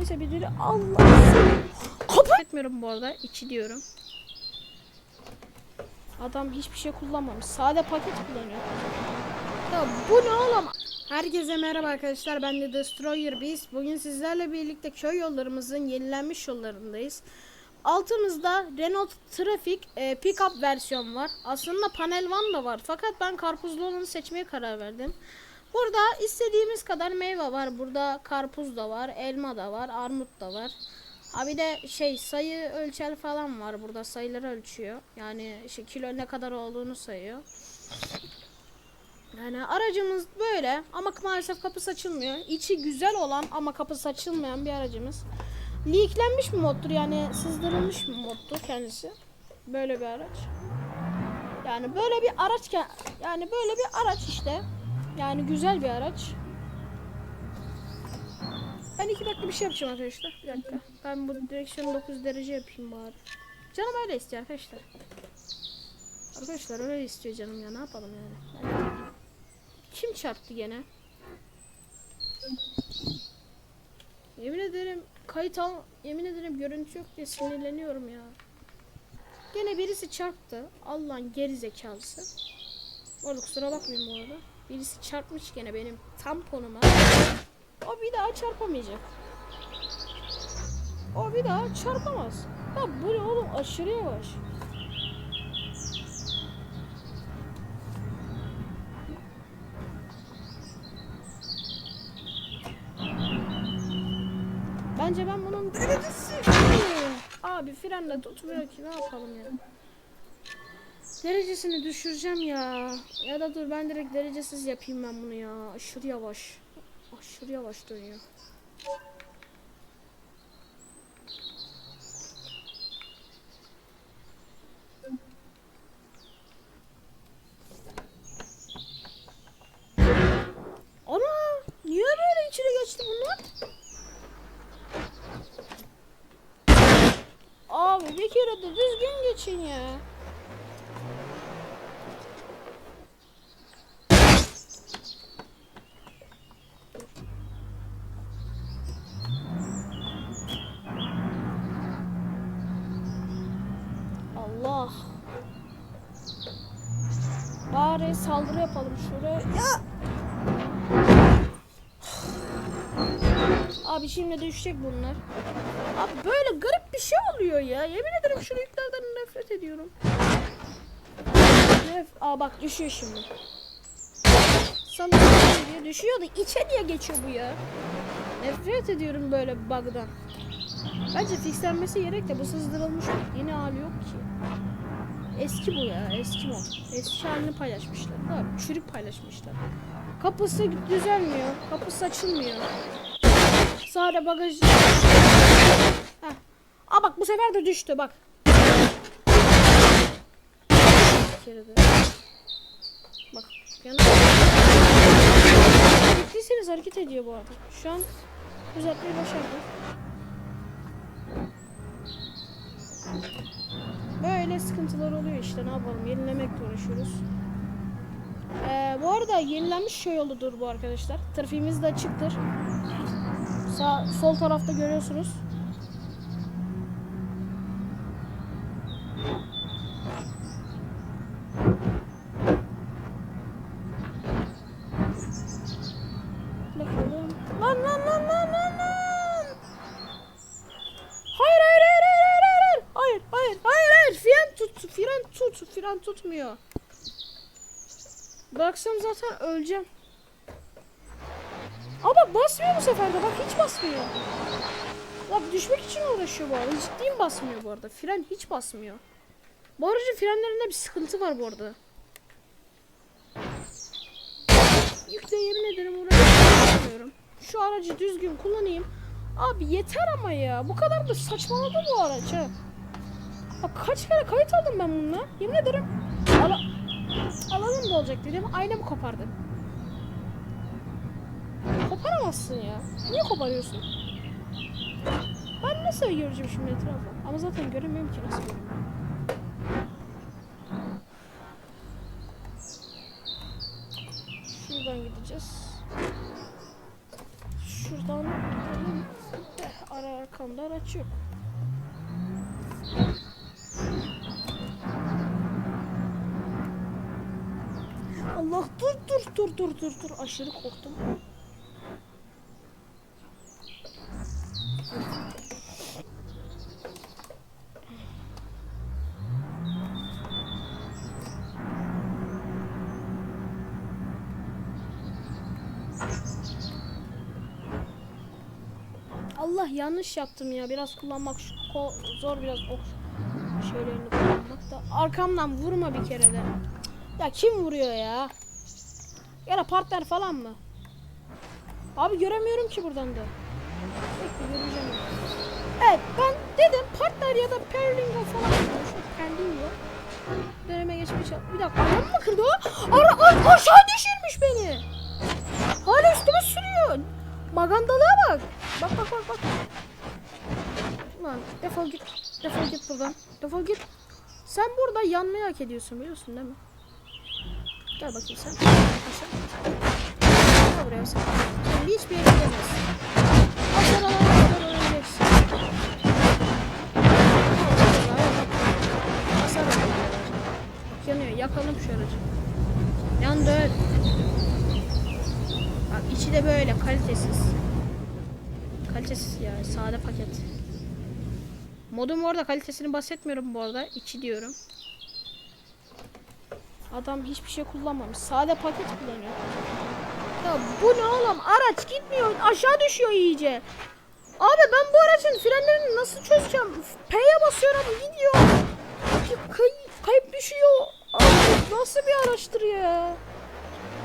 Neyse birileri Allah seni. Kapat. Etmiyorum bu arada. içi diyorum. Adam hiçbir şey kullanmamış. Sade paket kullanıyor. Ya bu ne oğlum? Herkese merhaba arkadaşlar. Ben de Destroyer Beast. Bugün sizlerle birlikte köy yollarımızın yenilenmiş yollarındayız. Altımızda Renault Traffic e, Pickup versiyon var. Aslında Panel Van da var. Fakat ben karpuzlu olanı seçmeye karar verdim. Burada istediğimiz kadar meyve var. Burada karpuz da var, elma da var, armut da var. Ha bir de şey sayı ölçer falan var. Burada sayıları ölçüyor. Yani şey kilo ne kadar olduğunu sayıyor. Yani aracımız böyle ama maalesef kapısı açılmıyor. İçi güzel olan ama kapısı açılmayan bir aracımız. Leaklenmiş bir moddur yani sızdırılmış bir moddur kendisi. Böyle bir araç. Yani böyle bir araç yani böyle bir araç işte. Yani güzel bir araç. Ben iki dakika bir şey yapacağım arkadaşlar. Bir dakika. Ben bu direksiyonu 9 derece yapayım bari. Canım öyle istiyor arkadaşlar. Arkadaşlar öyle istiyor canım ya ne yapalım yani. Kim çarptı gene? Yemin ederim kayıt al yemin ederim görüntü yok diye sinirleniyorum ya. Gene birisi çarptı. Allah'ın geri zekalısı. Orada kusura bakmayın bu arada. Birisi çarpmış gene benim tamponuma. O bir daha çarpamayacak. O bir daha çarpamaz. Ya bu ne oğlum aşırı yavaş. Bence ben bunun. Abi frenle tutmuyor ki ne yapalım ya. Derecesini düşüreceğim ya. Ya da dur ben direkt derecesiz yapayım ben bunu ya. Aşırı yavaş. Aşırı yavaş dönüyor. Ana! Niye böyle içine geçti bunlar? Abi bir kere de düzgün geçin ya. Allah. Bari saldırı yapalım şuraya. Ya! Abi şimdi düşecek bunlar. Abi böyle garip bir şey oluyor ya. Yemin ederim şu yüklerden nefret ediyorum. Nef Aa bak düşüyor şimdi. Sana diye düşüyor da içe niye geçiyor bu ya? Nefret ediyorum böyle bug'dan. Bence fixlenmesi gerek de bu sızdırılmış yeni hali yok ki. Eski bu ya eski mod. Eski halini paylaşmışlar. Da çürük paylaşmışlar. Kapısı düzelmiyor. Kapısı açılmıyor. Sadece bagaj. Heh. Aa bak bu sefer de düştü bak. Bak. Yana. Gittiyseniz hareket ediyor bu arada. Şu an düzeltmeyi başardı. Sıkıntılar oluyor işte ne yapalım yenilemekle uğraşıyoruz. Ee, bu arada yenilenmiş şey yoludur bu arkadaşlar. Trafiğimiz de açıktır. Sağ, sol tarafta görüyorsunuz. Fren tutmuyor. Bıraksam zaten öleceğim. Ama basmıyor bu sefer de bak hiç basmıyor. Bak düşmek için uğraşıyor bu arada. Ciddiyim basmıyor bu arada. Fren hiç basmıyor. Bu aracın frenlerinde bir sıkıntı var bu arada. Yükle yemin ederim uğraşmıyorum. Şu aracı düzgün kullanayım. Abi yeter ama ya. Bu kadar da saçmaladı bu araç ha. Kaç kere kayıt aldım ben bununla. Yemin ederim. Ala alalım da olacak dedim. Aynamı kopardı. Koparamazsın ya. Niye koparıyorsun? Ben nasıl göreceğim şimdi etrafı? Ama zaten göremiyorum ki nasıl göreyim. Şuradan gideceğiz. Şuradan gidelim. Eh, Arkamda araç yok. Allah dur dur dur dur dur dur aşırı korktum. Allah yanlış yaptım ya. Biraz kullanmak şu zor biraz o şeylerini kullanmak da. Arkamdan vurma bir kere de. Ya kim vuruyor ya? Ya partner falan mı? Abi göremiyorum ki buradan da. Bekle göreceğim. Evet ben dedim partner ya da Perlingo falan. Şu Perlingo. Döneme geçmeye çalış. Bir dakika ayağımı mı kırdı o? Ara, a- aşağı düşürmüş beni. Hala üstüme sürüyor. Magandalığa bak. Bak bak bak bak. Lan defol git. Defol git buradan. Defol git. Sen burada yanmayı hak ediyorsun biliyorsun değil mi? Gel bakayım sen. Gel buraya sen. Sen hiçbir yere gidemezsin. Aşağıdan kadar öleceksin. Hasar. Bak yanıyor. Yakalım şu aracı. Yandı. Bak içi de böyle kalitesiz. Kalitesiz ya sade paket. Modum orada kalitesini bahsetmiyorum bu arada. İçi diyorum. Adam hiçbir şey kullanmamış. Sade paket kullanıyor. Ya bu ne oğlum? Araç gitmiyor. Aşağı düşüyor iyice. Abi ben bu aracın frenlerini nasıl çözeceğim? P'ye basıyorum gidiyor. Kay kayıp düşüyor. Abi nasıl bir araçtır ya?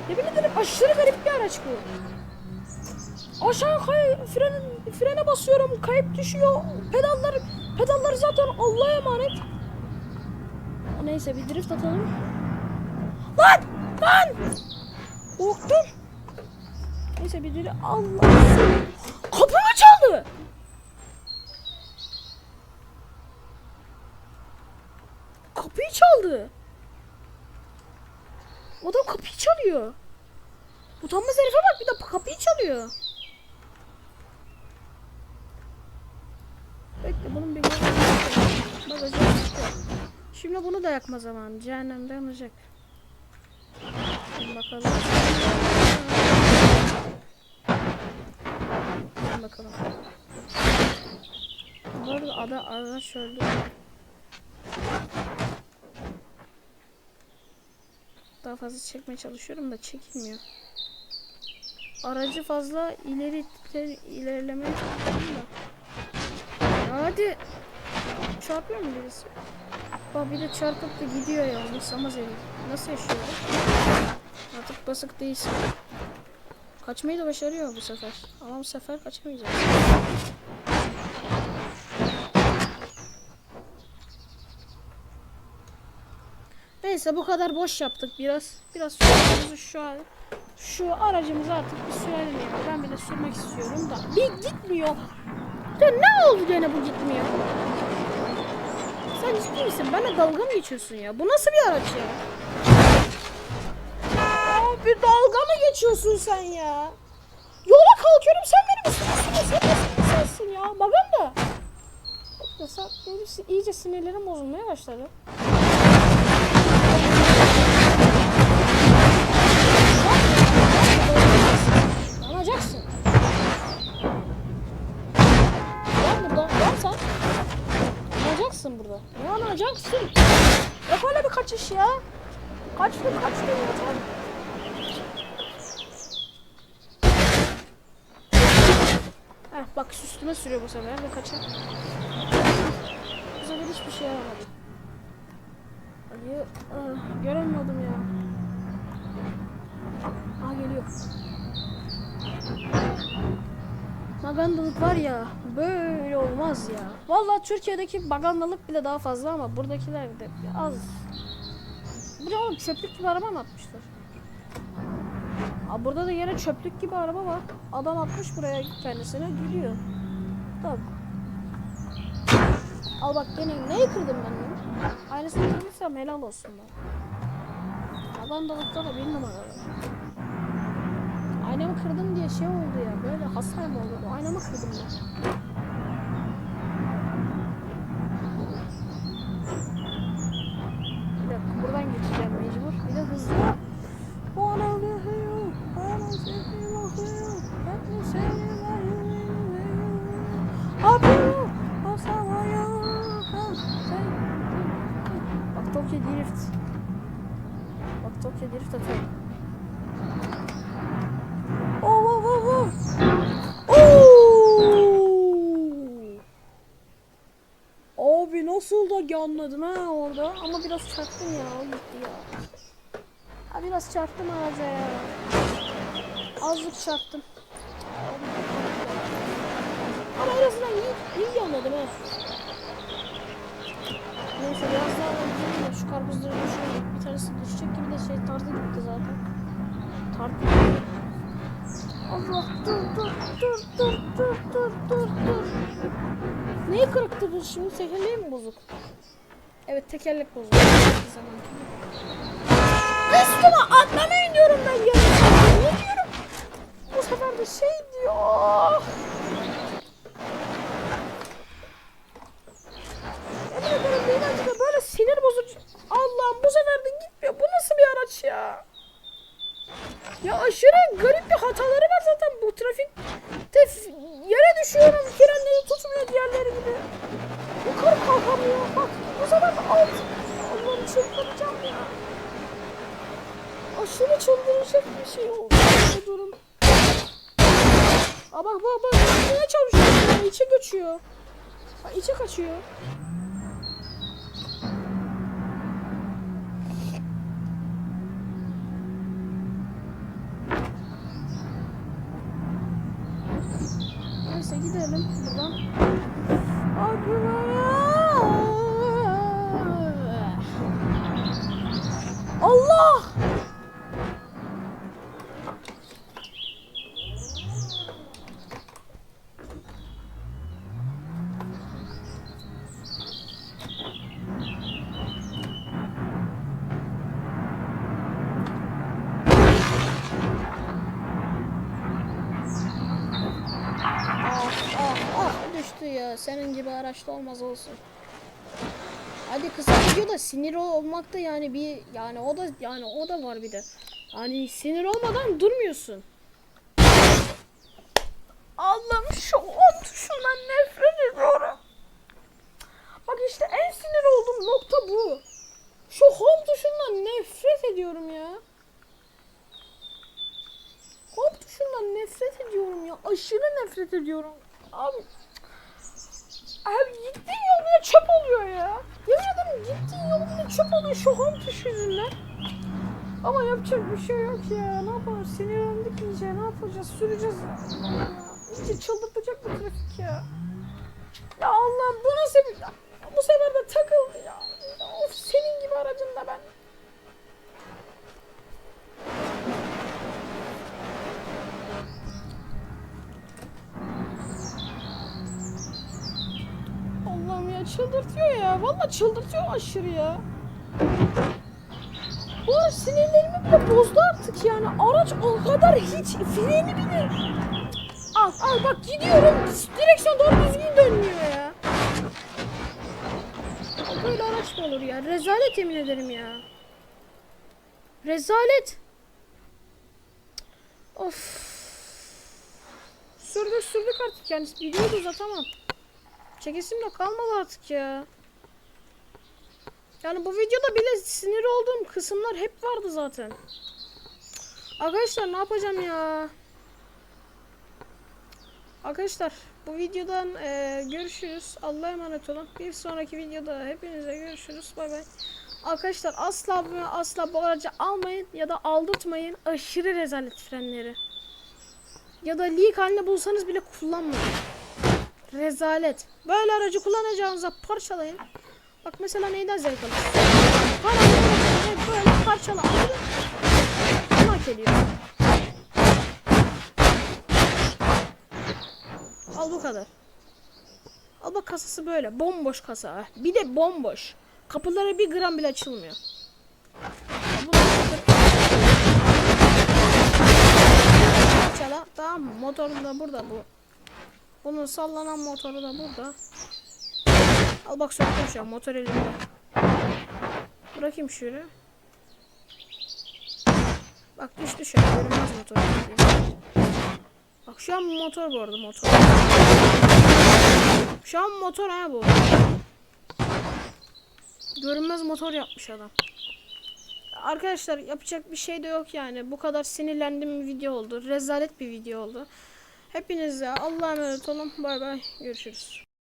Yemin ederim aşırı garip bir araç bu. Aşağı kay fren, frene basıyorum kayıp düşüyor. Pedallar pedallar zaten Allah'a emanet. Neyse bir drift atalım. Lan! Lan! Korktum. Neyse bir drift. Allah Kapımı çaldı. Kapıyı çaldı. Adam kapıyı çalıyor. Utanmaz herife bak bir de kapıyı çalıyor. Bekle bunun bir bagajı. Şimdi bunu da yakma zamanı. Cehennemde yanacak. Bakalım. Bakalım. Bu arada ada araç öldü. Daha fazla çekmeye çalışıyorum da çekilmiyor. Aracı fazla ileri ilerlemeye çalışıyorum da. Hadi. Çarpıyor mu birisi? Bak bir de çarpıp da gidiyor ya. Umursamaz herif. Nasıl yaşıyor? Artık basık değilsin. Kaçmayı da başarıyor bu sefer. Ama bu sefer kaçamayacak. Neyse bu kadar boş yaptık biraz. Biraz süremizi şu an şu aracımızı artık bir sürelim ya. Ben bir de sürmek istiyorum da. Bir gitmiyor. Ya ne oldu gene bu gitmiyor? Sen ciddi misin? Bana dalga mı geçiyorsun ya? Bu nasıl bir araç ya? Abi dalga mı geçiyorsun sen ya? Yola kalkıyorum sen benim üstüme nasıl sensin ya? Maganda. Ya sen benim iyice sinirlerim bozulmaya başladı. Yanacaksın. Yan burada. Yan sen. Yanacaksın burada. Yanacaksın. Yok öyle bir kaçış ya. Kaçtın kaçtın yeter. Heh, bak üstüme sürüyor bu sefer ve kaçar. Bu sefer hiçbir şey yaramadı. Hadi ah, göremiyordum ya. Aa geliyor. Magandalık var ya böyle olmaz ya. Vallahi Türkiye'deki magandalık bile daha fazla ama buradakiler de az. Bu ne oğlum çöplük gibi araba mı atmışlar? Aa, burada da yine çöplük gibi araba var. Adam atmış buraya kendisine gülüyor. Tabii. Al bak gene neyi kırdım ben bunu? Aynısını kırdıysam helal olsun bana. Magandalıkta da bir numara var. Aynamı kırdım diye şey oldu ya. Böyle hasar mı oldu? Aynamı kırdım ben. Tokyo Drift atıyorum. Oh oh oh oh. Oo! Abi nasıl da yanladın ha orada ama biraz çarptım ya gitti ya. Ha biraz çarptım araca ya. Azıcık çarptım. Ama en azından iyi, iyi yanladım ha. Neyse biraz daha gidelim de şu karpuzları düşürelim. Bir tanesi düşecek gibi de şey tartı gitti zaten. Tartı Allah dur dur dur dur dur dur dur dur. Neyi kırıktı bu şimdi? Tekerleği mi bozuk? Evet tekerlek bozuk. Üstüme atlamayın diyorum ben ya. Ne diyorum? Bu sefer de şey diyor. Yemin ederim Leyla'cığım da böyle sinir bozucu. Allah'ım bu sefer de gitmiyor. Bu nasıl bir araç ya? Ya aşırı garip bir hataları var zaten bu trafik. Tef yere düşüyorum. Frenleri tutmuyor diğerleri gibi. Yukarı kalkamıyor. Bak bu sefer de alt. Allah'ım çıldıracağım ya. Aşırı çıldıracak bir şey oldu bu durum. Aa bak bak bak. Niye çalışıyor? Ya, içe kaçıyor. Ha, içe kaçıyor. Neyse gidelim Senin gibi araçta olmaz olsun. Hadi kısa video da sinir olmak da yani bir yani o da yani o da var bir de. Hani sinir olmadan durmuyorsun. Allah'ım şu on tuşundan nefret ediyorum. Bak işte en sinir olduğum nokta bu. Şu home tuşundan nefret ediyorum ya. Home tuşundan nefret ediyorum ya. Aşırı nefret ediyorum. Abi. Abi gittiğin yol çöp oluyor ya. Yemin ederim gittiğin yol bile çöp oluyor şu home tuşu yüzünden. Ama yapacak bir şey yok ya. Ne yapalım? Sinirlendik iyice. Ne yapacağız? Süreceğiz ya. İyice çıldırtacak bu trafik ya. Ya Allah'ım bu nasıl bir... Bu sefer de takıldı. Ya Of senin gibi aracın da ben. Çıldırtıyor ya. Vallahi çıldırtıyor aşırı ya. Bu sinirlerimi bile bozdu artık yani. Araç o kadar hiç freni bile. Al al bak gidiyorum. Direksiyon doğru düzgün dönmüyor ya. Böyle araç mı olur ya? Rezalet yemin ederim ya. Rezalet. Of. Sürdük sürdük artık yani videoyu da uzatamam. Çekesim de kalmadı artık ya. Yani bu videoda bile sinir olduğum kısımlar hep vardı zaten. Arkadaşlar ne yapacağım ya? Arkadaşlar bu videodan e, görüşürüz. Allah'a emanet olun. Bir sonraki videoda hepinize görüşürüz. Bay bay. Arkadaşlar asla asla bu aracı almayın ya da aldırtmayın. Aşırı rezalet frenleri. Ya da leak haline bulsanız bile kullanmayın. Rezalet. Böyle aracı kullanacağınıza parçalayın. Bak mesela neyden zevk? Paranı böyle parçala. Bunu hak ediyor. Al bu kadar. Al bak kasası böyle. Bomboş kasa. Bir de bomboş. Kapıları bir gram bile açılmıyor. Parçala. Tamam mı? Motoru da burada bu. Bunun sallanan motoru da burada. Al bak söktüm şu an motor elimde. Bırakayım şöyle. Bak düştü an görünmez motor. Bak şu an motor bu arada motor. Şu an motor ha bu. Görünmez motor yapmış adam. arkadaşlar yapacak bir şey de yok yani. Bu kadar sinirlendiğim bir video oldu. Rezalet bir video oldu. Hepinize Allah'a emanet olun. Bay bay. Görüşürüz.